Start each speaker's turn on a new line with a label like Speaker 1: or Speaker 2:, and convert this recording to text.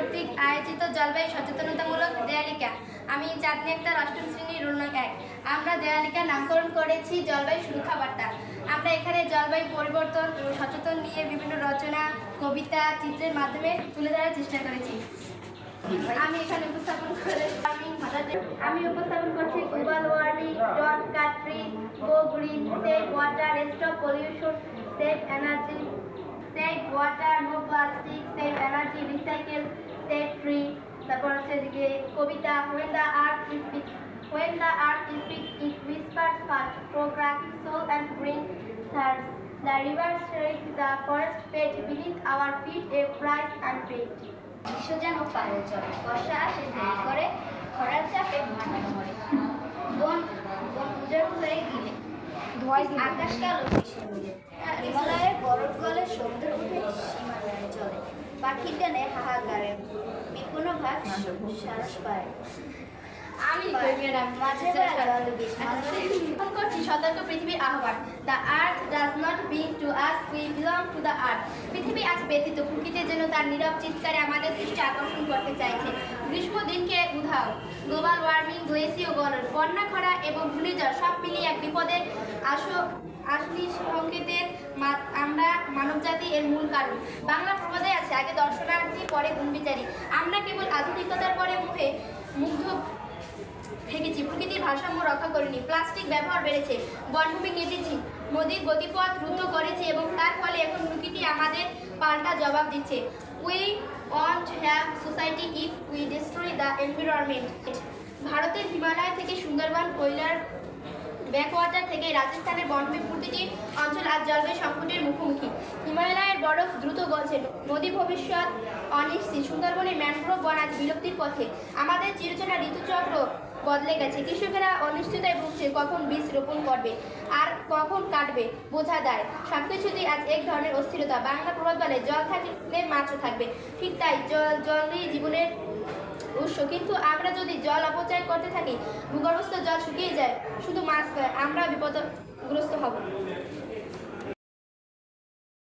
Speaker 1: কর্তৃক আয়োজিত জলবায়ু সচেতনতামূলক দেয়ালিকা। আমি চাঁদনি একটা অষ্টম শ্রেণির রোল নং এক। আমরা দেয়ালিকার নামকরণ করেছি জলবায়ু সুরক্ষা বার্তা। আমরা এখানে জলবায়ু পরিবর্তন সচেতন নিয়ে বিভিন্ন রচনা, কবিতা, চিত্রের মাধ্যমে তুলে ধরার চেষ্টা করেছি। আমি এখানে উপস্থাপন করে আমি আমি উপস্থাপন করছি global warming dot country go green save water stop pollution save energy save water no plastic save energy recycle save tree তারপর হচ্ছে এদিকে কবিতা when the earth speaks when the earth speaks it whispers fast programming soul and bring thirst the river shakes the forest fed beneath our feet a price and fate
Speaker 2: বিশ্ব যেন পারে চলে বর্ষা আসে দেরি করে খরার চাপে মাটি মরে বন বন উজাড় হয়ে গেলে আকাশ কালো ভীষণ মিলে হিমালয়ের বরফ গলে সমুদ্র উঠে সীমানায় চলে পাখির ডানে হাহাকারে। বিপুল ভাগ সারস পায়।
Speaker 1: আমি ফোন করছি সতর্ক পৃথিবীর আহ্বান। The earth does not being to us we belong to the earth পৃথিবী আজ ব্যতীত প্রকৃতির জন্য তার নীরব চিৎকারে আমাদের দৃষ্টি আকর্ষণ করতে চাইছে। গ্রীষ্ম দিনকে উধাও। গ্লোবাল ওয়ার্মিং গ্লেসিও গলন বন্যা খরা এবং ঘূর্ণিঝড় সব মিলিয়ে এক বিপদের আসলি সংকেতের আমরা মানবজাতি এর মূল কারণ। বাংলা প্রবাদে আছে, আগে দর্শনার্থী, পরে গুণবিচারী। আমরা কেবল আধুনিকতার পরে মুখে মুগ্ধ থেকেছি, প্রকৃতির ভারসাম্য রক্ষা করিনি। প্লাস্টিক ব্যবহার বেড়েছে, বনভূমি কেটেছি, নদীর গতিপথ দ্রুত করেছে এবং তার ফলে এখন প্রকৃতি আমাদের পাল্টা জবাব দিচ্ছে। We want have society if we destroy the environment ভারতের হিমালয় থেকে সুন্দরবন কৈলার ব্যাকওয়াটার থেকে রাজস্থানের বনভূমি প্রতিটি অঞ্চল আজ জলবায়ু সংকটের মুখোমুখি। হিমালয়ের বরফ দ্রুত গলছে। নদী ভবিষ্যৎ অনিশ্চিত। সুন্দরবনের ম্যানগ্রোভ বন আজ বিলুপ্তির পথে। আমাদের চিরচেনা ঋতুচক্র বদলে গেছে। কৃষকেরা অনিশ্চয়তায় ভুগছে কখন বীজ রোপণ করবে আর কখন কাটবে বোঝা দেয় সব কিছুতেই আজ এক ধরনের অস্থিরতা। বাংলা প্রবাদ বলে, জল থাকলে মাছও থাকবে। ঠিক তাই জল, জলই জীবনের উৎস, কিন্তু আমরা যদি জল অপচয় করতে থাকি, ভূগর্ভস্থ জল শুকিয়ে যায়, শুধু মাছ আমরা হব